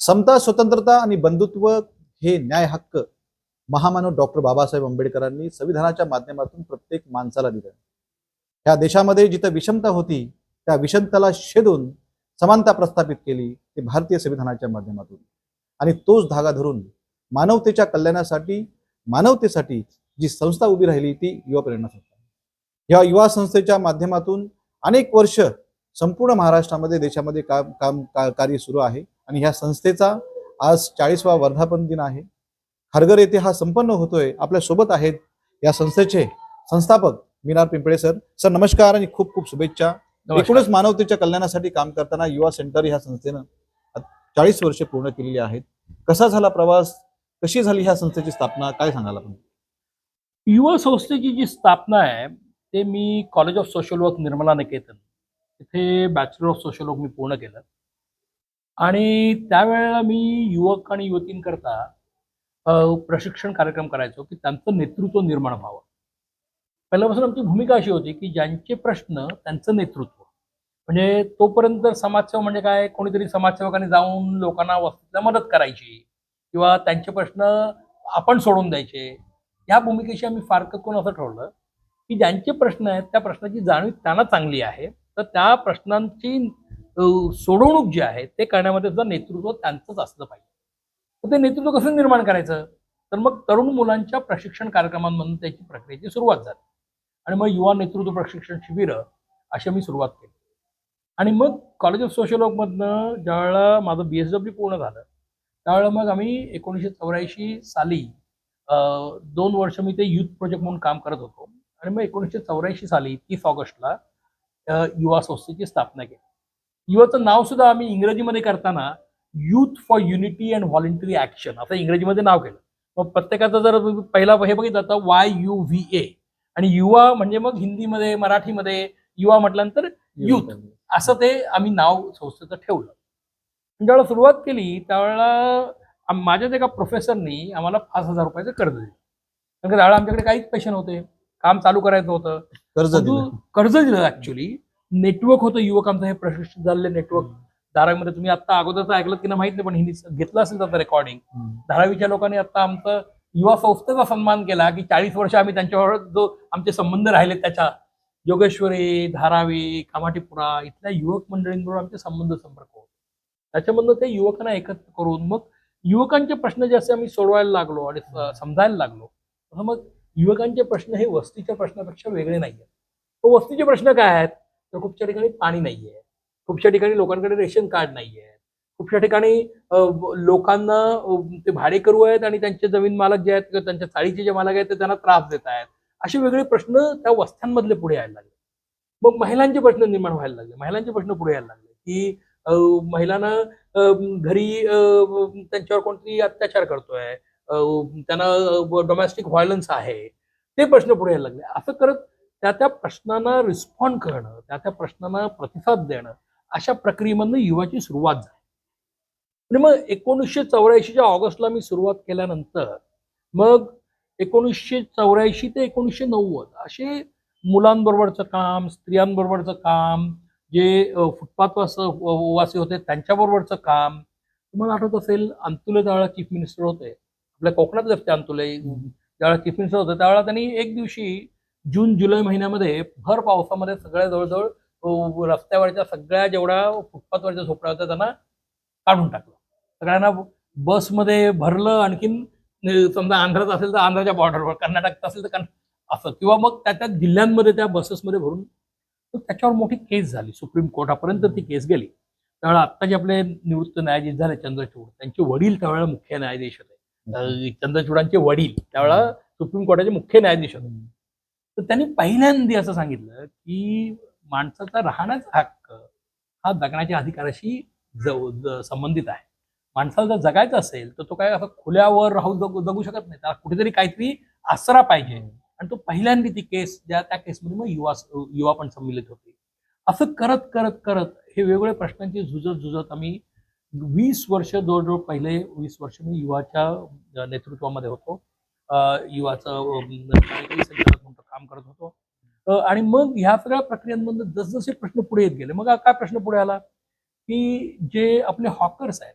समता स्वतंत्रता आणि बंधुत्व हे न्याय हक्क महामानव डॉक्टर बाबासाहेब आंबेडकरांनी संविधानाच्या माध्यमातून प्रत्येक माणसाला दिलं. या देशामध्ये जिथं विषमता होती त्या विषमताला छेदून समानता प्रस्थापित केली ते भारतीय संविधानाच्या माध्यमातून. आणि तोच धागा धरून मानवतेच्या कल्याणासाठी मानवतेसाठी जी संस्था उभी राहिली ती युवा प्रेरणा संस्था. या युवा संस्थेच्या माध्यमातून अनेक वर्ष संपूर्ण महाराष्ट्रामध्ये देशामध्ये काम काम कार्य सुरू आहे. आणि ह्या संस्थेचा आज चाळीसवा वर्धापन दिन आहे. खारघर येथे हा संपन्न होतोय. आपल्यासोबत आहेत या संस्थेचे संस्थापक मीनार पिंपळे सर. सर नमस्कार आणि खूप खूप शुभेच्छा. एकूणच मानवतेच्या कल्याणासाठी काम करताना युवा सेंटर ह्या संस्थेनं चाळीस वर्षे पूर्ण केलेली आहेत. कसा झाला प्रवास? कशी झाली ह्या संस्थेची स्थापना? काय सांगाल आपण? युवा संस्थेची जी स्थापना आहे ते मी college of social work Nirmala Niketan. तिथे बॅचलर ऑफ सोशल वर्क मी पूर्ण केलं. आणि त्यावेळेला मी युवक आणि युवतींकरता प्रशिक्षण कार्यक्रम करायचो की त्यांचं नेतृत्व निर्माण व्हावं. पहिल्यापासून आमची भूमिका अशी होती की ज्यांचे प्रश्न त्यांचं नेतृत्व. म्हणजे तोपर्यंत समाजसेवा म्हणजे काय? कोणीतरी समाजसेवकाने जाऊन लोकांना वस्तूला मदत करायची किंवा त्यांचे प्रश्न आपण सोडून द्यायचे. या भूमिकेशी आम्ही फार करून असं ठरवलं की ज्यांचे प्रश्न आहेत त्या प्रश्नाची जाणीव त्यांना चांगली आहे. तर त्या प्रश्नांची सोडवणूक जी आहे ते करण्यामध्ये सुद्धा नेतृत्व त्यांचंच असलं पाहिजे. तर ते नेतृत्व कसं निर्माण करायचं? तर मग तरुण मुलांच्या प्रशिक्षण कार्यक्रमांमधून त्याची प्रक्रियेची सुरुवात झाली. आणि मग युवा नेतृत्व प्रशिक्षण शिबिरं अशी मी सुरुवात केली. आणि मग कॉलेज ऑफ सोशल वर्कमधनं ज्यावेळेला माझं बी एस डब्ल्यू पूर्ण झालं त्यावेळेला मग आम्ही एकोणीसशे चौऱ्याऐंशी साली दोन वर्ष मी ते युथ प्रोजेक्ट म्हणून काम करत होतो. आणि मग एकोणीसशे चौऱ्याऐंशी साली तीस ऑगस्टला युवा संस्थेची स्थापना केली. युवाचं नाव सुद्धा आम्ही इंग्रजीमध्ये करताना youth for unity and voluntary action असं इंग्रजीमध्ये नाव केलं. मग प्रत्येकाचं जर पहिला हे बघितलं तर वाय यू व्ही ए आणि युवा म्हणजे मग हिंदीमध्ये मराठीमध्ये युवा म्हटल्यानंतर Youth. असं ते आम्ही नाव संस्थेचं ठेवलं. ज्यावेळेला सुरुवात केली त्यावेळेला माझ्याच एका प्रोफेसरनी आम्हाला पाच हजार रुपयाचं कर्ज दिलं. कारण त्यावेळेला आमच्याकडे काहीच पैसे नव्हते. काम चालू करायचं होतं. कर्ज कर्ज दिलं ऍक्च्युली नेटवर्क होतं युवकांचं हे प्रशिक्षित झालेलं नेटवर्क धारावीमध्ये तुम्ही आता अगोदरच ऐकलं की नाही माहीत नाही पण हिंदी घेतलं असेल त्याचं रेकॉर्डिंग. धारावीच्या लोकांनी आता आमचं युवा संस्थेचा सन्मान केला की चाळीस वर्ष आम्ही त्यांच्यावर जो आमचे संबंध राहिले त्याच्या योगेश्वरी धारावी कामाठीपुरा इथल्या युवक मंडळींबरोबर आमचे संबंध संपर्क होते. त्याच्यामधनं ते युवकांना एकत्र करून मग युवकांचे प्रश्न जे असे आम्ही सोडवायला लागलो आणि समजायला लागलो तसं मग युवकांचे प्रश्न हे वस्तीच्या प्रश्नापेक्षा वेगळे नाही आहेत वस्तीचे प्रश्न काय आहेत? तर खूपशा ठिकाणी पाणी नाहीये. खूपशा ठिकाणी लोकांकडे रेशन कार्ड नाहीये. खूपशा ठिकाणी लोकांना ते ते भाडेकरू आहेत आणि त्यांचे जमीन मालक जे आहेत किंवा त्यांच्या चाळीचे जे मालक आहेत ते त्यांना त्रास देत आहेत. असे वेगळे प्रश्न त्या वस्त्यांमधले पुढे यायला लागले. मग महिलांचे प्रश्न निर्माण व्हायला लागले. महिलांचे प्रश्न पुढे यायला लागले की महिलांना घरी अ, त्यांच्यावर कोणतरी अत्याचार करतोय त्यांना डोमेस्टिक व्हायलन्स आहे ते प्रश्न पुढे यायला लागले. असं करत त्या त्या प्रश्नांना रिस्पॉन्ड करणं त्या त्या प्रश्नांना प्रतिसाद देणं अशा प्रक्रियेमधनं युवाची सुरुवात झाली. आणि मग एकोणीसशे चौऱ्याऐंशीच्या ऑगस्टला मी सुरुवात केल्यानंतर मग एकोणीसशे चौऱ्याऐंशी ते एकोणीसशे नव्वद असे मुलांबरोबरचं काम स्त्रियांबरोबरचं काम जे फुटपाथ वासी होते त्यांच्याबरोबरचं काम. तुम्हाला आठवत असेल अंतुले त्यावेळेला चीफ मिनिस्टर होते आपल्या कोकणातले असते अंतुले ज्यावेळेला चीफ मिनिस्टर होते त्यावेळेला त्यांनी एक दिवशी जून जुलै महिन्यामध्ये भर पावसामध्ये सगळ्या जवळजवळ रस्त्यावरच्या सगळ्या जेवढ्या फुटपाथवरच्या झोपड्या होत्या त्यांना काढून टाकलं. सगळ्यांना बसमध्ये भरलं आणखीन समजा आंध्रात असेल तर आंध्राच्या बॉर्डरवर कर्नाटकात असेल तर कर्ना असं. किंवा मग त्या त्या जिल्ह्यांमध्ये त्या बसेसमध्ये भरून त्याच्यावर मोठी केस झाली. सुप्रीम कोर्टापर्यंत ती केस गेली. त्यावेळेला आत्ता जे आपले निवृत्त न्यायाधीश झाले चंद्रचूड. त्यांचे वडील त्यावेळेला मुख्य न्यायाधीश होते. चंद्रचूडांचे वडील त्यावेळेला सुप्रीम कोर्टाचे मुख्य न्यायाधीश होते. तर त्यांनी पहिल्यांदा असं सांगितलं की माणसाचा राहण्याचा हक्क हा जगण्याच्या अधिकाराशी जव- संबंधित आहे. माणसाला जर जगायचं असेल तर तो काय असं खुल्यावर राहू जगू जगू शकत नाही. त्याला कुठेतरी काहीतरी आसरा पाहिजे. आणि तो पहिल्यांदा ती केस ज्या त्या केसमध्ये मग युवा युवा पण सम्मिलित होते. असं करत करत करत हे वेगवेगळ्या प्रश्नांची झुजत झुजत आम्ही वीस वर्ष जवळजवळ पहिले वीस वर्ष मी युवाच्या नेतृत्वामध्ये होतो. युवाचं अम, म्हणजे संचालक म्हणून काम करत होतो. आणि मग ह्या सगळ्या प्रक्रियांमधून जसजसे प्रश्न पुढे येत गेले मग काय प्रश्न पुढे आला? की जे आपले हॉकर्स आहेत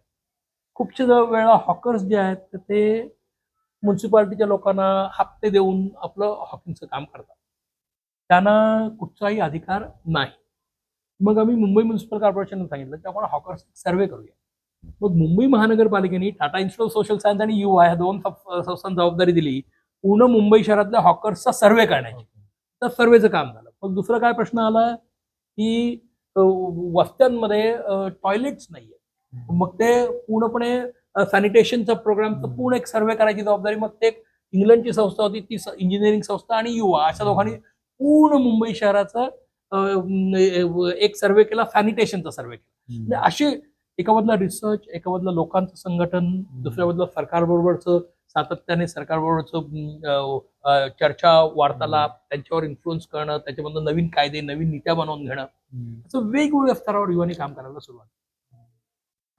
खूपशे वेळा हॉकर्स जे आहेत तर ते म्युन्सिपाल्टीच्या लोकांना हप्ते देऊन आपलं हॉकिंगचं काम करतात. त्यांना कुठचाही अधिकार नाही. मग आम्ही मुंबई म्युन्सिपल कॉर्पोरेशनने सांगितलं की आपण हॉकर्स सर्वे करूया. मग मुंबई महानगरपालिकेने Tata institute of social science आणि युवा ह्या दोन संस्थांना जबाबदारी दिली. पूर्ण मुंबई शहरातल्या हॉकर्सचा सर्वे करण्याची. तर सर्वेचं काम झालं. मग दुसरा काय प्रश्न आला की वस्त्यांमध्ये टॉयलेट्स नाहीये. मग ते पूर्णपणे सॅनिटेशनचा प्रोग्रामचं पूर्ण एक सर्वे करायची जबाबदारी. मग ते एक इंग्लंडची संस्था होती ती इंजिनिअरिंग संस्था आणि युवा अशा दोघांनी पूर्ण मुंबई शहराचा एक सर्वे केला सॅनिटेशनचा सर्वे केला. म्हणजे असे एका बाजूला रिसर्च एका बाजूला लोकांचं संघटन दुसऱ्या बाजूला सरकारबरोबरचं सातत्याने सरकारबरोबरचं चर्चा वार्तालाप त्यांच्यावर इन्फ्लुअन्स करणं त्याच्यामधून नवीन कायदे नवीन नीत्या बनवून घेणं असं वेगवेगळ्या स्तरावर युवानी काम करायला सुरुवात केली.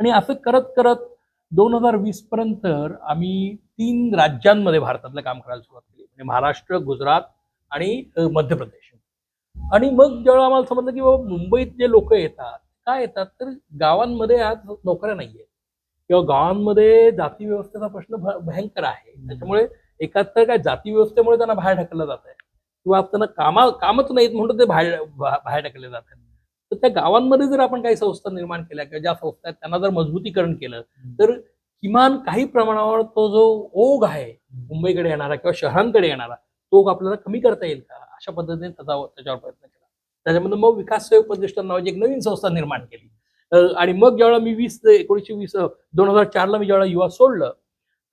आणि असं करत करत दोन हजार वीस पर्यंत आम्ही तीन राज्यांमध्ये भारतातलं काम करायला सुरुवात केली. म्हणजे महाराष्ट्र गुजरात आणि मध्य प्रदेश. आणि मग जेव्हा आम्हाला समजलं की बाबा मुंबईत जे लोक येतात काय येतात तर गावांमध्ये आज नोकऱ्या नाहीये किंवा गावांमध्ये जाती व्यवस्थेचा प्रश्न भयंकर आहे. त्याच्यामुळे एकात तर काय जाती व्यवस्थेमुळे त्यांना बाहेर ढकललं जात आहे. किंवा त्यांना कामा कामच नाहीत म्हणून ते बाहेर बाहेर ढकलले जात आहेत. तर त्या गावांमध्ये जर आपण काही संस्था निर्माण केल्या किंवा ज्या संस्था आहेत त्यांना जर मजबूतीकरण केलं तर किमान काही प्रमाणावर तो जो ओघ आहे मुंबईकडे येणारा किंवा शहरांकडे येणारा तो आपल्याला कमी करता येईल का? अशा पद्धतीने त्याचा त्याच्यावर प्रयत्न त्याच्यामध्ये मग विकास सेवक प्रतिष्ठान नावाची एक नवीन संस्था निर्माण केली. आणि मग ज्यावेळेला मी वीस एकोणीसशे वीस दोन हजार चारला मी ज्यावेळेला युवा सोडलं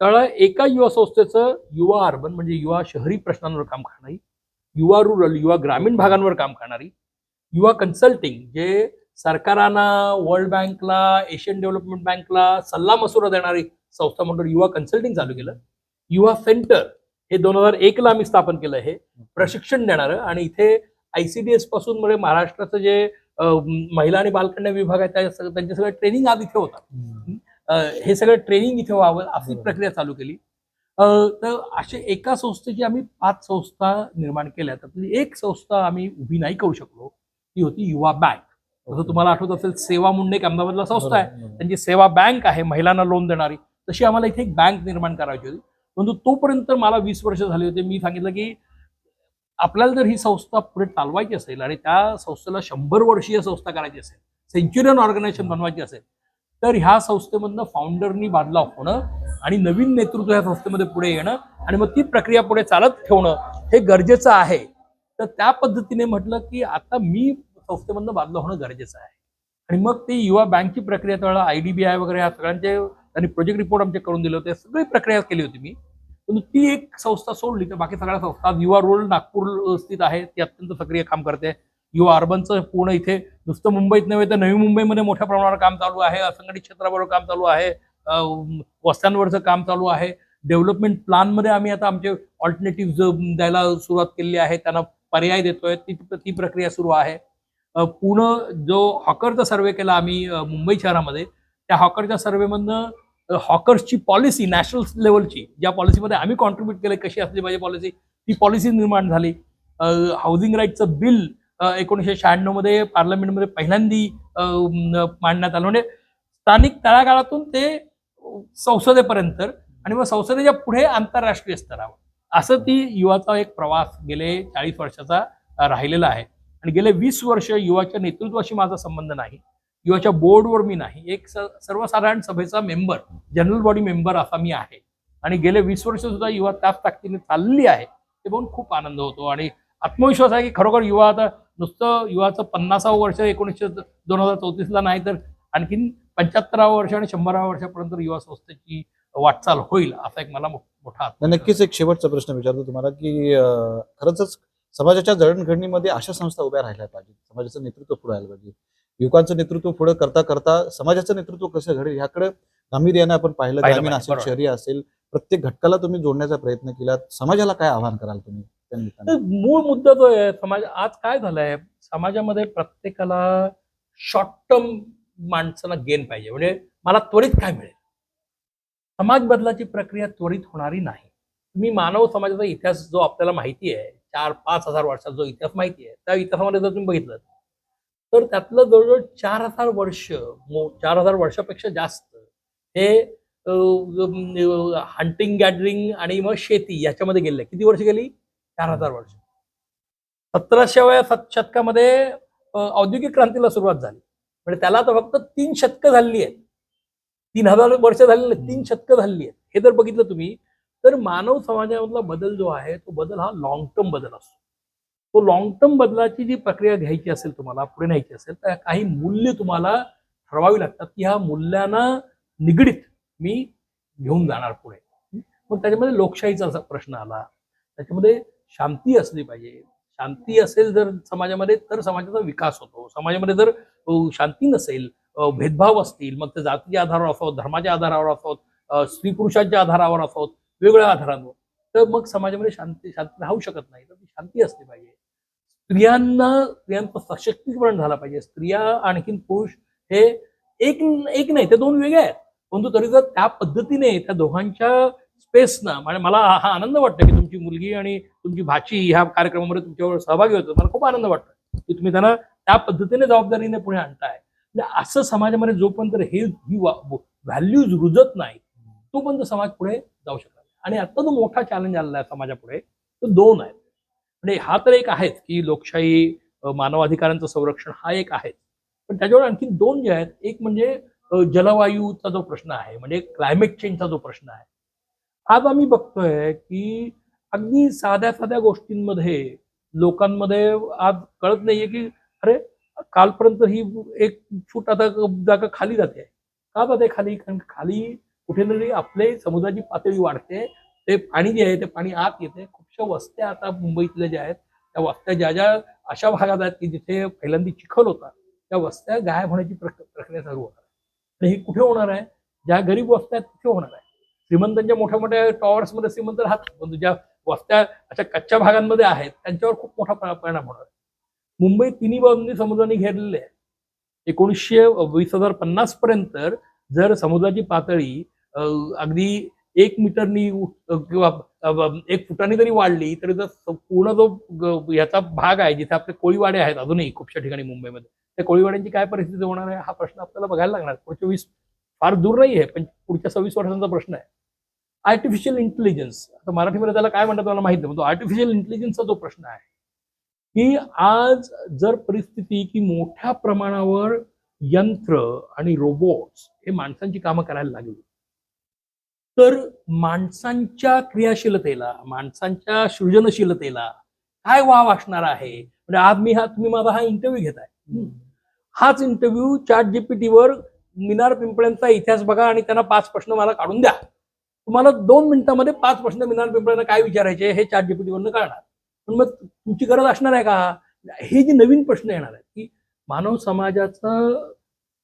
त्यावेळेला एका युवा संस्थेचं युवा अर्बन म्हणजे युवा शहरी प्रश्नांवर काम करणारी युवा रुरल युवा ग्रामीण भागांवर काम करणारी युवा कन्सल्टिंग जे सरकारांना वर्ल्ड बँकला एशियन डेव्हलपमेंट बँकला सल्ला मसुरा देणारी संस्था म्हणून युवा कन्सल्टिंग चालू केलं. युवा सेंटर हे दोन हजार एकला आम्ही स्थापन केलं हे प्रशिक्षण देणारं आणि इथे आयसीडीएसपासून म्हणजे महाराष्ट्राचं जे महिला आणि बालकल्याण विभाग आहे त्या सगळं- त्यांचे सगळं ट्रेनिंग आज इथे होतात. हे सगळं ट्रेनिंग इथे व्हावं अशी. प्रक्रिया चालू केली. तर असे एका संस्थेची आम्ही पाच संस्था निर्माण केल्या. त्यातली एक संस्था आम्ही उभी नाही करू शकलो. ती होती युवा बँक. जसं तुम्हाला आठवत असेल सेवा मुंडे एक अहमदाबादला संस्था आहे. त्यांची सेवा बँक आहे महिलांना लोन देणारी. तशी आम्हाला इथे एक बँक निर्माण करायची होती. परंतु तोपर्यंत मला वीस वर्ष झाले होते. मी सांगितलं की आपल्याला जर ही संस्था पुढे चालवायची असेल आणि त्या संस्थेला शंभर वर्षीय संस्था करायची असेल सेंच्युरियन ऑर्गनायझेशन बनवायची असेल तर ह्या संस्थेमधनं फाउंडरनी बादला होणं आणि नवीन नेतृत्व ह्या संस्थेमध्ये पुढे येणं आणि मग ती प्रक्रिया पुढे चालत ठेवणं हे गरजेचं आहे. तर त्या पद्धतीने म्हटलं की आता मी संस्थेमधनं बादला होणं गरजेचं आहे. आणि मग ती युवा बँकची प्रक्रिया त्यावेळेला आय डी बी आय वगैरे ह्या सगळ्यांचे त्यांनी प्रोजेक्ट रिपोर्ट आमचे करून दिले होते. सगळी प्रक्रिया केली होती मी. पण ती एक संस्था सोडली तर बाकी सगळ्या संस्था युवा रोल नागपूर स्थित आहे ती अत्यंत सक्रिय काम करते. युवा अर्बनचं पूर्ण इथे नुसतं मुंबईत नव्हे तर नवी मुंबईमध्ये मोठ्या प्रमाणावर काम चालू आहे असंघटित क्षेत्राबरोबर काम चालू आहे वस्त्यांवरचं काम चालू आहे. डेव्हलपमेंट प्लॅनमध्ये आम्ही आता आमचे ऑल्टरनेटिव्ह द्यायला सुरुवात केलेली आहे त्यांना पर्याय देतोय ती ती प्रक्रिया सुरू आहे. अं, पूर्ण जो हॉकरचा सर्वे केला आम्ही मुंबई शहरामध्ये त्या हॉकरच्या सर्वेमधनं हॉकर्सची पॉलिसी नॅशनल लेवलची ज्या पॉलिसीमध्ये आम्ही कॉन्ट्रीब्युट केलं कशी असली पाहिजे पॉलिसी ती पॉलिसी निर्माण झाली. हाऊसिंग राईटचं बिल एकोणीसशे शहाण्णवमध्ये पार्लमेंटमध्ये पहिल्यांदी मांडण्यात आलं. म्हणजे स्थानिक तळागाळातून ते संसदेपर्यंत आणि मग संसदेच्या पुढे आंतरराष्ट्रीय स्तरावर. असं ती युवाचा एक प्रवास गेले चाळीस वर्षाचा राहिलेला आहे. आणि गेले वीस वर्ष युवाच्या नेतृत्वाशी माझा संबंध नाही. युवाच्या बोर्डवर मी नाही. एक सर्वसाधारण सभेचा मेंबर जनरल बॉडी मेंबर असा मी आहे. आणि गेले वीस वर्ष सुद्धा युवा त्याच ताकदीने चालली आहे. ते बघून खूप आनंद होतो. आणि आत्मविश्वास आहे की खरोखर युवा आता नुसतं युवाचं पन्नासावं वर्ष एकोणीसशे दोन हजार चौतीसला नाही तर आणखीन पंच्याहत्तरावं वर्ष आणि शंभराव्या वर्षापर्यंत युवा संस्थेची वाटचाल होईल असा एक मला मोठा नक्कीच एक शेवटचा प्रश्न विचारतो तुम्हाला की खरंच समाजाच्या जडणघडणीमध्ये अशा संस्था उभ्या राहिल्या पाहिजे समाजाचं नेतृत्व पुढे आलं पाहिजे. युवकांचं नेतृत्व पुढे करता करता समाजाचं नेतृत्व कसं घडेल ह्याकडे गांभीर्याने आपण पाहिलं. पाहिलं ग्रामीण असेल. शहरी असेल प्रत्येक घटकाला तुम्ही जोडण्याचा प्रयत्न केला समाजाला काय आव्हान कराल तुम्ही? मूळ मुद्दा जो आहे समाज आज काय झालंय? समाजामध्ये प्रत्येकाला शॉर्ट टर्म माणसाला गेन पाहिजे. म्हणजे मला त्वरित काय मिळेल? समाज बदलाची प्रक्रिया त्वरित होणारी नाही. तुम्ही मानव समाजाचा इतिहास जो आपल्याला माहिती आहे चार पाच हजार वर्षाचा जो इतिहास माहिती आहे त्या इतिहासामध्ये जर तुम्ही बघितलं तर त्यातलं जवळजवळ चार हजार वर्ष चार हजार वर्षापेक्षा जास्त हे हंटिंग गॅदरिंग आणि मग शेती याच्यामध्ये गेले. किती वर्ष गेली? चार हजार वर्ष. सतराशेव्या शत- शतकामध्ये औद्योगिक क्रांतीला सुरुवात झाली. म्हणजे त्याला तर फक्त तीन शतकं झालेली आहेत. तीन हजार वर्ष झालेली तीन शतकं झालेली आहेत. हे जर बघितलं तुम्ही तर मानव समाजामधला बदल जो आहे तो बदल हा लॉंग टर्म बदल असतो. तो लॉंग टर्म बदलाची जी प्रक्रिया घ्यायची असेल तुम्हाला पुढे न्यायची असेल तर काही मूल्य तुम्हाला ठरवावी लागतात की ह्या मूल्यांना निगडीत मी घेऊन जाणार पुढे. मग त्याच्यामध्ये लोकशाहीचा असा प्रश्न आला. त्याच्यामध्ये शांती असली पाहिजे. शांती असेल जर समाजामध्ये तर समाजाचा विकास होतो. समाजामध्ये जर शांती नसेल भेदभाव असतील मग ते जातीच्या आधारावर असोत धर्माच्या आधारावर असोत स्त्री पुरुषांच्या आधारावर असोत वेगवेगळ्या आधारांवर तर मग समाजामध्ये शांती शांती राहू शकत नाही. तर ती शांती असली पाहिजे. स्त्रियांना स्त्रियांचं सशक्तीकरण झालं पाहिजे. स्त्रिया आणखीन पुरुष हे एक एक नाही ते दोन वेगळे आहेत. परंतु तरी जर त्या पद्धतीने त्या दोघांच्या स्पेसना म्हणजे मला हा आनंद वाटतो की तुमची मुलगी आणि तुमची भाची ह्या कार्यक्रमामध्ये तुमच्यावर सहभागी होतो मला खूप आनंद वाटतो की तुम्ही त्यांना त्या पद्धतीने जबाबदारीने पुढे आणताय. म्हणजे असं समाजामध्ये जोपर्यंत हे ही व्हॅल्यूज रुजत नाही तोपर्यंत समाज पुढे जाऊ शकत नाही. आणि आता जो मोठा चॅलेंज आलेला आहे समाजापुढे तो दोन आहेत म्हणजे हा तर एक आहेच की लोकशाही मानवाधिकारांचं संरक्षण हा एक आहे पण त्याच्यावर आणखी दोन जे आहेत एक म्हणजे जलवायूचा जो प्रश्न आहे म्हणजे क्लायमेट चेंजचा जो प्रश्न आहे. आज आम्ही बघतोय की अगदी साध्या साध्या गोष्टींमध्ये लोकांमध्ये आज कळत नाहीये की अरे कालपर्यंत ही एक फूट आता जागा खाली जाते. का जाते खाली? कारण खाली कुठेतरी आपले समुद्राची पातळी वाढते ते पाणी जे आहे ते पाणी आत येते. खूपशा वस्त्या आता मुंबईतल्या ज्या आहेत त्या वस्त्या ज्या ज्या अशा भागात आहेत की जिथे पहिल्यांदा चिखल होता त्या वस्त्या गायब होण्याची प्रक- प्रक्रिया चालू होणार आहे. आणि कुठे होणार आहे? ज्या गरीब वस्त्या आहेत तिथे होणार आहे. श्रीमंतांच्या मोठ्या मोठ्या टॉवर्समध्ये श्रीमंत राहतात पण ज्या वस्त्या अशा कच्च्या भागांमध्ये आहेत त्यांच्यावर खूप मोठा परिणाम होणार आहे. मुंबई तिन्ही बाजूंनी समुद्राने घेरलेली आहे. एकोणीसशे वीस हजार पन्नास पर्यंत जर समुद्राची पातळी अगदी एक मीटरनी किंवा एक फुटाने जरी वाढली तरी जर पूर्ण जो याचा भाग आहे जिथे आपले कोळीवाडे आहेत अजूनही खूपशा ठिकाणी मुंबईमध्ये त्या कोळीवाड्यांची काय परिस्थिती होणार आहे हा प्रश्न आपल्याला बघायला लागणार. पुढच्या वीस फार दूर नाही आहे पण पुढच्या सव्वीस वर्षांचा प्रश्न आहे. आर्टिफिशियल इंटेलिजन्स आता मराठीमध्ये त्याला काय म्हणतात मला माहीत नाही आर्टिफिशियल इंटेलिजन्सचा जो प्रश्न आहे की आज जर परिस्थिती की मोठ्या प्रमाणावर यंत्र आणि रोबोट्स हे माणसांची कामं करायला लागली तर माणसांच्या क्रियाशीलतेला माणसांच्या सृजनशीलतेला काय वाव असणार आहे? म्हणजे आज मी हा तुम्ही माझा हा इंटरव्ह्यू घेताय. हाच इंटरव्ह्यू चॅट जीपीटीवर मिनार पिंपळ्यांचा इतिहास बघा आणि त्यांना पाच प्रश्न मला काढून द्या. तुम्हाला दोन मिनिटांमध्ये पाच प्रश्न मिनार पिंपळ्यांना काय विचारायचे हे चॅट जीपीटीवरनं कळणार. पण मग तुमची गरज असणार आहे का? हे जे नवीन प्रश्न येणार आहेत की मानव समाजाचं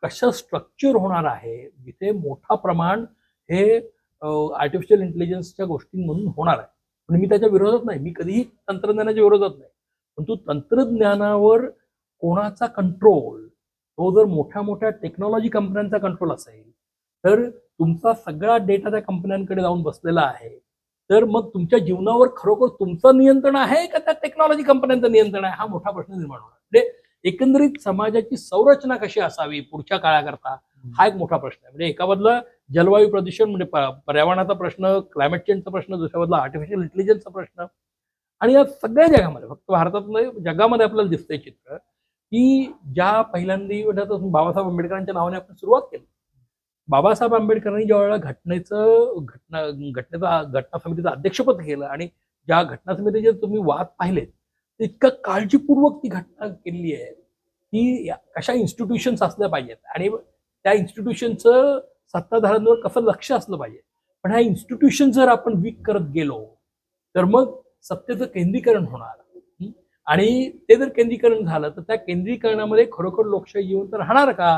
कसं स्ट्रक्चर होणार आहे जिथे मोठा प्रमाण हे आर्टिफिशियल इंटेलिजन्सच्या गोष्टींमधून होणार आहे. पण मी त्याच्या विरोधात नाही. मी कधीही तंत्रज्ञानाच्या विरोधात नाही. परंतु तंत्रज्ञानावर कोणाचा कंट्रोल तो जर मोठ्या मोठ्या टेक्नॉलॉजी कंपन्यांचा कंट्रोल असेल तर तुमचा सगळा डेटा त्या कंपन्यांकडे जाऊन बसलेला आहे. तर मग तुमच्या जीवनावर खरोखर तुमचं नियंत्रण आहे का त्या टेक्नॉलॉजी कंपन्यांचं नियंत्रण आहे? हा मोठा प्रश्न निर्माण होणार. म्हणजे एकंदरीत समाजाची संरचना कशी असावी पुढच्या काळाकरता? हा एक मोठा प्रश्न आहे. म्हणजे एका बाजूला जलवायू प्रदूषण म्हणजे पर्यावरणाचा प्रश्न क्लायमेट चेंजचा प्रश्न दुसऱ्या बाजूला आर्टिफिशियल इंटेलिजन्सचा प्रश्न. आणि या सगळ्या जगामध्ये फक्त भारतात जगामध्ये आपल्याला दिसतंय चित्र की ज्या पहिल्यांदा बाबासाहेब आंबेडकरांच्या नावाने आपण सुरुवात केली. बाबासाहेब आंबेडकरांनी ज्या वेळेला घटनेचं घटना घटनेचा घटना समितीचं अध्यक्षपद केलं आणि ज्या घटना समितीचे तुम्ही वाद पाहिलेत इतकं काळजीपूर्वक ती घटना केलेली आहे की कशा इन्स्टिट्यूशन्स असल्या पाहिजेत. आणि त्या इन्स्टिट्यूशनचं सत्ताधाऱ्यांवर कसं लक्ष असलं पाहिजे? पण ह्या इन्स्टिट्यूशन जर आपण वीक करत गेलो तर मग सत्तेचं केंद्रीकरण होणार. आणि ते जर केंद्रीकरण झालं तर त्या केंद्रीकरणामध्ये खरोखर लोकशाही येऊन तर राहणार का?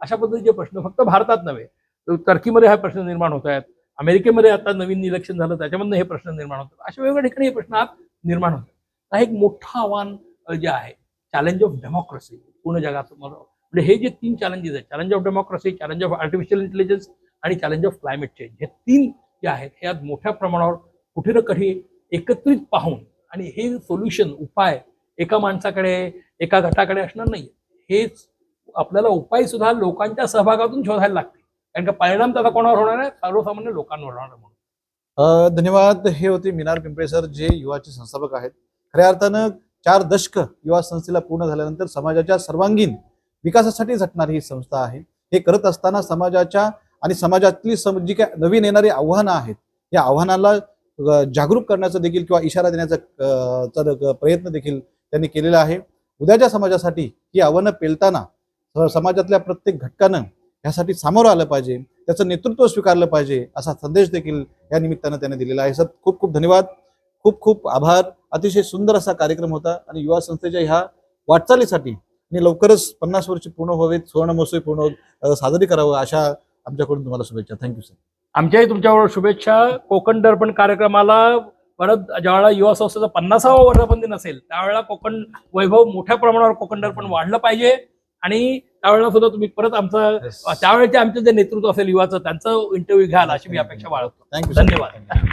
अशा पद्धतीचे प्रश्न फक्त भारतात नव्हे तर टर्कीमध्ये हा प्रश्न निर्माण होत आहेत. अमेरिकेमध्ये आता नवीन इलेक्शन झालं त्याच्यामधनं हे प्रश्न निर्माण होतात. अशा वेगवेगळ्या ठिकाणी हे प्रश्न आज निर्माण होतात. हा एक मोठं आव्हान जे आहे चॅलेंज ऑफ डेमोक्रेसी पूर्ण जगासमोर म्हणजे हे जे तीन चॅलेंजेस आहेत challenge of democracy challenge of artificial intelligence आणि चॅलेंज ऑफ क्लायमेट चेंज हे तीन जे आहेत हे आज मोठ्या प्रमाणावर कुठे ना कुठे एकत्रित पाहून आणि हे सोल्युशन उपाय एका माणसाकडे एका गटाकडे असणार नाही हेच आपल्याला उपाय सुद्धा लोकांच्या सहभागातून शोधायला लागते कारण का परिणाम त्याचा कोणावर होणार आहे? सर्वसामान्य लोकांवर होणार आहे म्हणून. धन्यवाद. हे होते मिनार पिंपळे सर जे युवाचे संस्थापक आहेत. खऱ्या अर्थानं चार दशक युवा संस्थेला पूर्ण झाल्यानंतर समाजाच्या सर्वांगीण विकासासाठी झटणारी ही संस्था आहे. हे करत असताना समाजाच्या आणि समाजातली सम जी काय नवीन येणारी आव्हानं आहेत या आव्हानाला जागरूक करण्याचं देखील किंवा इशारा देण्याचा चा द- प्रयत्न देखील त्यांनी केलेला आहे. उद्याच्या समाजासाठी ही आव्हानं पेलताना स- समाजातल्या प्रत्येक घटकानं ह्यासाठी सामोरं आलं पाहिजे त्याचं नेतृत्व स्वीकारलं पाहिजे असा संदेश देखील या निमित्तानं त्याने दिलेला आहे. सर खूप खूप धन्यवाद. खूप खूप आभार. अतिशय सुंदर असा कार्यक्रम होता आणि युवा संस्थेच्या ह्या वाटचालीसाठी आणि लवकरच पन्नास वर्ष पूर्ण व्हावेत सुवर्ण महोत्सव पूर्ण साजरी करावं अशा आमच्याकडून तुम्हाला शुभेच्छा. थँक्यू सर आमच्याही तुमच्याबरोबर शुभेच्छा. कोकण दर्पण कार्यक्रमाला परत ज्यावेळेला युवा संस्थेचा पन्नासावा वर्धापन दिन असेल त्यावेळेला कोकण वैभव मोठ्या प्रमाणावर कोकण दर्पण वाढलं पाहिजे. आणि त्यावेळेला सुद्धा तुम्ही परत आमचं त्यावेळेचे आमचं जे नेतृत्व असेल युवाचं त्यांचं इंटरव्ह्यू घ्याल अशी मी अपेक्षा बाळगतो. थँक्यू धन्यवाद.